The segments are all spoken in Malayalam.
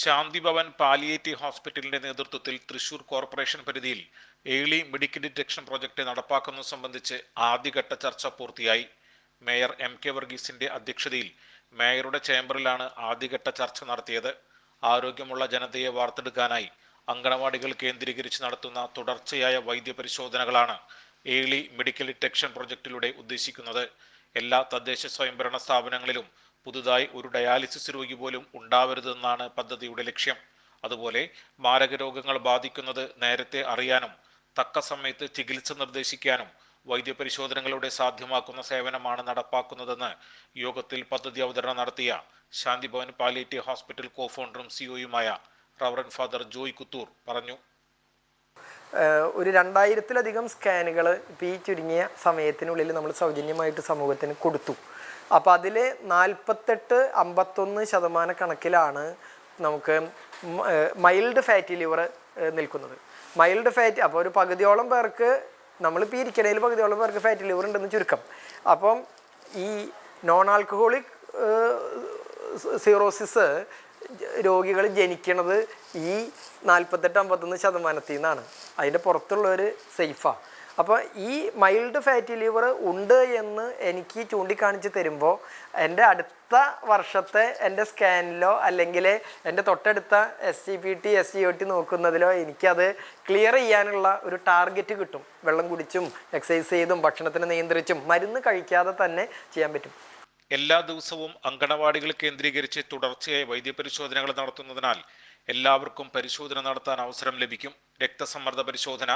ശാന്തിഭവൻ പാലിയേറ്റീവ് ഹോസ്പിറ്റലിന്റെ നേതൃത്വത്തിൽ തൃശൂർ കോർപ്പറേഷൻ പരിധിയിൽ ഏളി മെഡിക്കൽ ഡിറ്റക്ഷൻ പ്രോജക്ട് നടപ്പാക്കുന്നത് സംബന്ധിച്ച് ആദ്യഘട്ട ചർച്ച പൂർത്തിയായി. മേയർ എം കെ വർഗീസിന്റെ അധ്യക്ഷതയിൽ മേയറുടെ ചേംബറിലാണ് ആദ്യഘട്ട ചർച്ച നടത്തിയത്. ആരോഗ്യമുള്ള ജനതയെ വാർത്തെടുക്കാനായി അങ്കണവാടികൾ കേന്ദ്രീകരിച്ച് നടത്തുന്ന തുടർച്ചയായ വൈദ്യപരിശോധനകളാണ് ഏളി മെഡിക്കൽ ഡിറ്റക്ഷൻ പ്രൊജക്ടിലൂടെ ഉദ്ദേശിക്കുന്നത്. എല്ലാ തദ്ദേശ സ്വയംഭരണ സ്ഥാപനങ്ങളിലും പുതുതായി ഒരു ഡയാലിസിസ് രോഗി പോലും ഉണ്ടാവരുതെന്നാണ് പദ്ധതിയുടെ ലക്ഷ്യം. അതുപോലെ മാരക രോഗങ്ങൾ ബാധിക്കുന്നത് നേരത്തെ അറിയാനും തക്ക സമയത്ത് ചികിത്സ നിർദ്ദേശിക്കാനും വൈദ്യപരിശോധനകളുടെ സാധ്യമാക്കുന്ന സേവനമാണ് നടപ്പാക്കുന്നതെന്ന് യോഗത്തിൽ പദ്ധതി അവതരണം നടത്തിയ ശാന്തിഭവൻ പാലിയേറ്റീവ് ഹോസ്പിറ്റൽ കോഫൗണ്ടറും സിഒയുമായ റവറൻ ഫാദർ ജോയ് കുത്തൂർ പറഞ്ഞു. ഒരു രണ്ടായിരത്തിലധികം സ്കാനുകൾ ഇപ്പോൾ ഈ ചുരുങ്ങിയ സമയത്തിനുള്ളിൽ നമ്മൾ സൗജന്യമായിട്ട് സമൂഹത്തിന് കൊടുത്തു അപ്പോൾ അതിൽ നാൽപ്പത്തെട്ട് അമ്പത്തൊന്ന് ശതമാന കണക്കിലാണ് നമുക്ക് മൈൽഡ് ഫാറ്റി ലിവർ നിൽക്കുന്നത് മൈൽഡ് ഫാറ്റ് അപ്പോൾ ഒരു പകുതിയോളം പേർക്ക് നമ്മളിപ്പോൾ ഇരിക്കണേൽ പകുതിയോളം പേർക്ക് ഫാറ്റി ലിവർ ഉണ്ടെന്ന് ചുരുക്കം അപ്പം ഈ നോൺ ആൽക്കഹോളിക് സീറോസിസ് രോഗികൾ ജനിക്കണത് ഈ നാൽപ്പത്തെട്ട് അമ്പത്തൊന്ന് ശതമാനത്തിൽ നിന്നാണ്. അതിന്റെ പുറത്തുള്ളവർ സേഫാണ് അപ്പോൾ ഈ മൈൽഡ് ഫാറ്റി ലിവർ ഉണ്ട് എന്ന് എനിക്ക് ചൂണ്ടിക്കാണിച്ച് തരുമ്പോൾ എന്റെ അടുത്ത വർഷത്തെ എന്റെ സ്കാനിലോ അല്ലെങ്കിൽ എന്റെ തൊട്ടടുത്ത S G P T S G O T നോക്കുന്നതിലോ എനിക്കത് ക്ലിയർ ചെയ്യാനുള്ള ഒരു ടാർഗറ്റ് കിട്ടും. വെള്ളം കുടിച്ചും എക്സസൈസ് ചെയ്തും ഭക്ഷണത്തിന് നിയന്ത്രിച്ചും മരുന്ന് കഴിക്കാതെ തന്നെ ചെയ്യാൻ പറ്റും. എല്ലാ ദിവസവും അങ്കണവാടികൾ കേന്ദ്രീകരിച്ച് തുടർച്ചയായി വൈദ്യപരിശോധനകൾ നടത്തുന്നതിനാൽ എല്ലാവർക്കും പരിശോധന നടത്താൻ അവസരം ലഭിക്കും. രക്തസമ്മർദ്ദ പരിശോധന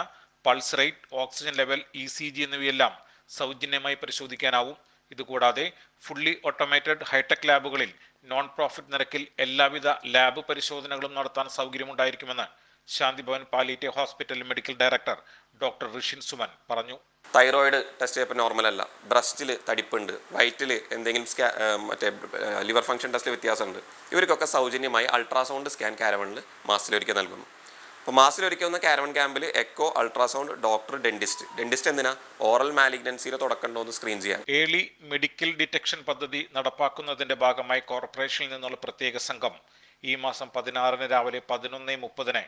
pulse rate oxygen level E C G എന്നിവയെല്ലാം സൗജന്യമായി പരിശോധിക്കാനാവും. ഇതുകൂടാതെ ഫുള്ളി ഓട്ടോമേറ്റഡ് ഹൈടെക് ലാബുകളിൽ നോൺ പ്രോഫിറ്റ് നിരക്കിൽ എല്ലാവിധ ലാബ് പരിശോധനകളും നടത്താൻ സൗകര്യമുണ്ടായിരിക്കുമെന്ന് Shanthibhavan palliative hospital medical director doctor Rishin Suman പറഞ്ഞു. തൈറോയിഡ് ടെസ്റ്റ് ചെയ്യപ്പോൾ നോർമൽ അല്ല ബ്രസ്റ്റിൽ തടിപ്പുണ്ട്. വയറ്റിൽ എന്തെങ്കിലും സ്കാ മറ്റേ ലിവർ ഫംഗ്ഷൻ ടെസ്റ്റിൽ വ്യത്യാസമുണ്ട്. ഇവർക്കൊക്കെ സൗജന്യമായി അൾട്രാസൗണ്ട് സ്കാൻ കാരവണിൽ മാസത്തിലൊരിക്കൽ നൽകുന്നു. അപ്പോൾ മാസത്തിലൊരിക്കൽ വന്ന കാരവൺ ക്യാമ്പിൽ echo ultrasound doctor dentist. Dentist എന്തിനാ? ഓറൽ മാലിഗ്നൻസിയുടെ തുടക്കമുണ്ടോ എന്ന് സ്ക്രീൻ ചെയ്യാം ഏളി മെഡിക്കൽ ഡിറ്റക്ഷൻ പദ്ധതി നടപ്പാക്കുന്നതിന്റെ ഭാഗമായി കോർപ്പറേഷനിൽ നിന്നുള്ള പ്രത്യേക സംഘം ഈ മാസം പതിനാറിന് രാവിലെ പതിനൊന്ന് മുപ്പതിന്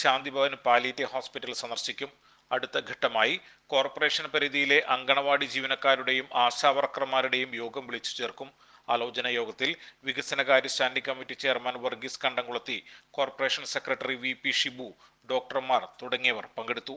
ശാന്തിഭവൻ പാലിയേറ്റീവ് ഹോസ്പിറ്റൽ സന്ദർശിക്കും. അടുത്ത ഘട്ടമായി കോർപ്പറേഷൻ പരിധിയിലെ അങ്കണവാടി ജീവനക്കാരുടെയും ആശാവർക്കർമാരുടെയും യോഗം വിളിച്ചു ചേർക്കും. ആലോചന യോഗത്തിൽ വികസനകാര്യ standing committee chairman Varghese Kandamkulathi corporation secretary V P Shibu ഡോക്ടർമാർ തുടങ്ങിയവർ പങ്കെടുത്തു.